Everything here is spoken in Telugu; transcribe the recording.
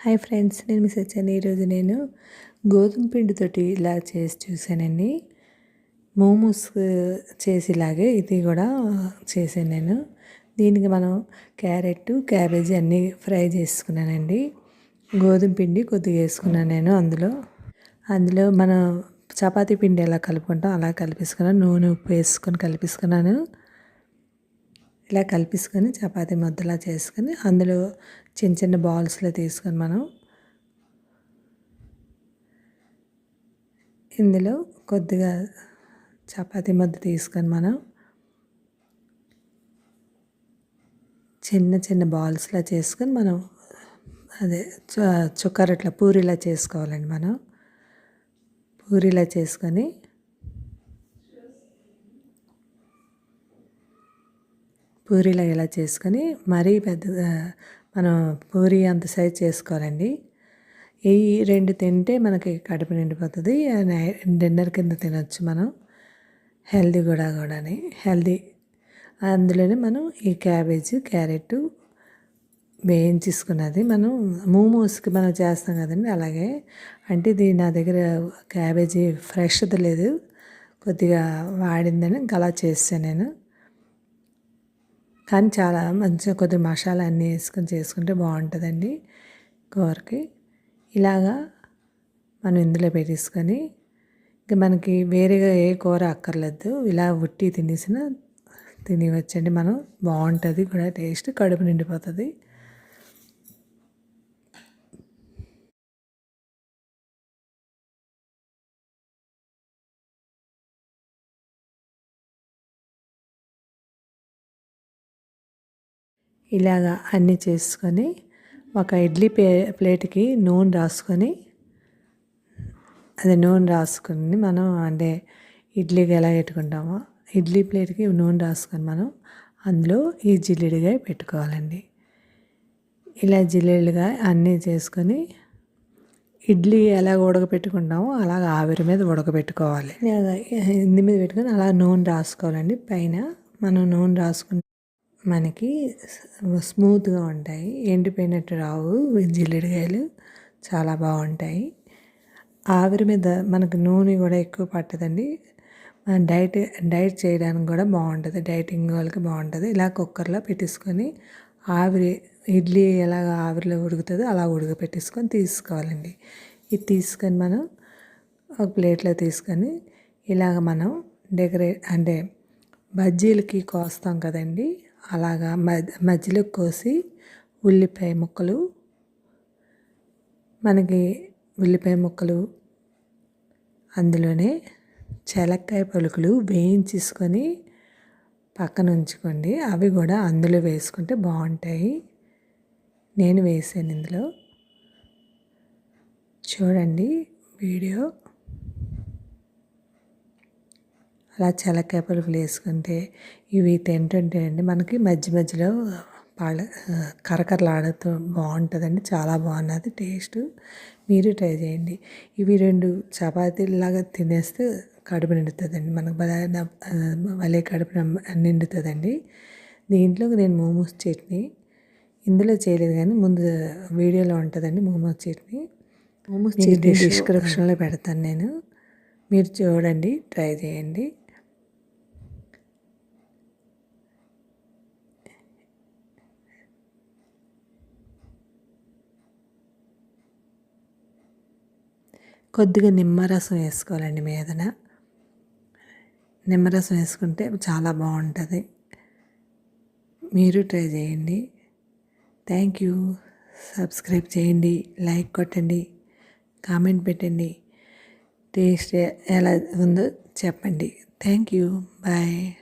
హాయ్ ఫ్రెండ్స్ నేను మిస్ వచ్చాను ఈరోజు నేను గోధుమ పిండితోటి ఇలా చేసి చూశానండి. మోమోస్ చేసేలాగే ఇది కూడా చేశాను నేను. దీనికి మనం క్యారెట్ క్యాబేజీ అన్నీ ఫ్రై చేసుకున్నానండి. గోధుమ పిండి కొద్దిగా వేసుకున్నాను నేను అందులో. అందులో మనం చపాతీ పిండి ఎలా కలుపుకుంటాం అలా కలిపేసుకున్నాను. నూనె ఉప్పు వేసుకొని కలిపేసుకున్నాను. ఇలా కలిపేసుకొని చపాతి ముద్దలా చేసుకొని అందులో చిన్న చిన్న బాల్స్లో తీసుకొని మనం ఇందులో కొద్దిగా చపాతీ ముద్ద తీసుకొని మనం చిన్న చిన్న బాల్స్లా చేసుకొని మనం అదే చుక్కరట్ల పూరిలా చేసుకోవాలండి మనం. పూరిలా చేసుకొని పూరీలా ఇలా చేసుకొని మరీ పెద్దగా మనం పూరి అంత సైజ్ చేసుకోవాలండి. ఈ రెండు తింటే మనకి కడుపు నిండిపోతుంది డిన్నర్ కింద తినొచ్చు మనం. హెల్దీ కూడా కూడాని హెల్దీ. అందులోనే మనం ఈ క్యాబేజ్ క్యారెట్ వేయించేసుకున్నది. మనం మోమోస్కి మనం చేస్తాం కదండి అలాగే. అంటే ఇది నా దగ్గర క్యాబేజీ ఫ్రెష్ది లేదు కొద్దిగా వాడిందని ఇంకా అలా చేస్తాను నేను. కానీ చాలా మంచిగా కొద్దిగా మసాలా అన్నీ వేసుకొని చేసుకుంటే బాగుంటుందండి కూరకి. ఇలాగా మనం ఇందులో పెట్టేసుకొని ఇంకా మనకి వేరేగా ఏ కూర అక్కర్లేదు. ఇలా ఉట్టి తినేసిన తినవచ్చండి మనం. బాగుంటుంది కూడా టేస్ట్ కడుపు నిండిపోతుంది. ఇలాగా అన్నీ చేసుకొని ఒక ఇడ్లీ ప్లే ప్లేట్కి నూనె రాసుకొని అది నూనె రాసుకుని మనం అంటే ఇడ్లీకి ఎలా పెట్టుకుంటామో ఇడ్లీ ప్లేట్కి నూనె రాసుకొని మనం అందులో ఈ జిల్లిడిగా పెట్టుకోవాలండి. ఇలా జిల్లేడుగా అన్నీ చేసుకొని ఇడ్లీ ఎలా ఉడకపెట్టుకుంటామో అలాగ ఆవిరి మీద ఉడకబెట్టుకోవాలి. ఇంది మీద పెట్టుకొని అలా నూనె రాసుకోవాలండి. పైన మనం నూనె రాసుకుని మనకి స్మూత్గా ఉంటాయి. ఎండిపోయినట్టు రావు. జిల్లిడికాయలు చాలా బాగుంటాయి. ఆవిరి మీద మనకు నూనె కూడా ఎక్కువ పట్టదండి. డైట్ డైట్ చేయడానికి కూడా బాగుంటుంది. డైటింగ్ వాళ్ళకి బాగుంటుంది. ఇలా కుక్కర్లో పెట్టేసుకొని ఆవిరి ఇడ్లీ ఎలాగ ఆవిరిలో ఉడుకుతుందో అలా ఉడకపెట్టేసుకొని తీసుకోవాలండి. ఇది తీసుకొని మనం ఒక ప్లేట్లో తీసుకొని ఇలాగ మనం డెకరేట్ అంటే బజ్జీలకి కోస్తాం కదండి. అలాగా మధ్యలో కోసి ఉల్లిపాయ ముక్కలు మనకి ఉల్లిపాయ ముక్కలు అందులోనే చెలక్కాయ పలుకులు వేయించేసుకొని పక్కన ఉంచుకోండి. అవి కూడా అందులో వేసుకుంటే బాగుంటాయి. నేను వేసాను ఇందులో. చూడండి వీడియో. అలా చలకాయ పలుకులు వేసుకుంటే ఇవి తింటుంటే అండి మనకి మధ్య మధ్యలో పాల కరకరలాడుతూ బాగుంటుందండి. చాలా బాగున్నది టేస్ట్. మీరు ట్రై చేయండి. ఇవి రెండు చపాతీలాగా తినేస్తే కడుపు నిండుతుందండి. మనకు భలే కడుపు నిండుతుందండి. దీంట్లో నేను మోమోస్ చట్నీ ఇందులో చేయలేదు కానీ ముందు వీడియోలో ఉంటుందండి మోమోస్ చట్నీ. మోమోస్ చట్నీ డిస్క్రిప్షన్లో పెడతాను నేను. మీరు చూడండి ట్రై చేయండి. కొద్దిగా నిమ్మరసం వేసుకోవాలండి మీదన. నిమ్మరసం వేసుకుంటే చాలా బాగుంటుంది. మీరు ట్రై చేయండి. Thank you. సబ్స్క్రైబ్ చేయండి లైక్ కొట్టండి కామెంట్ పెట్టండి. టేస్ట్ ఎలా ఉందో చెప్పండి. Thank you. బాయ్.